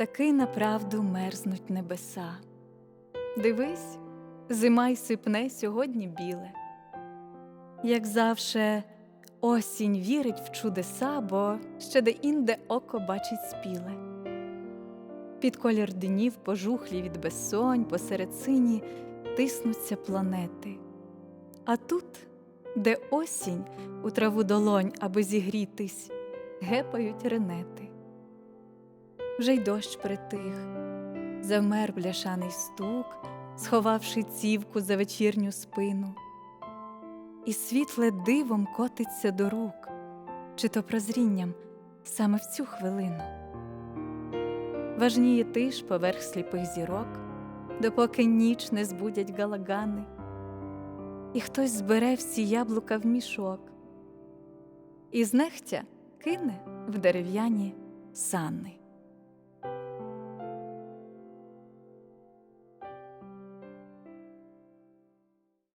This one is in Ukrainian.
таки направду мерзнуть небеса. Дивись, зима й сипне сьогодні біле. Як завше, осінь вірить в чудеса, бо ще де інде око бачить спіле. Під колір днів пожухлі від безсонь посеред сині тиснуться планети. А тут, де осінь у траву долонь, аби зігрітись, гепають ренети. Вже й дощ притих, завмер бляшаний стук, сховавши цівку за вечірню спину, і світле дивом котиться до рук, чи то прозрінням саме в цю хвилину. Важніє тиш поверх сліпих зірок, допоки ніч не збудять галагани, і хтось збере всі яблука в мішок, і знехтя кине в дерев'яні санни.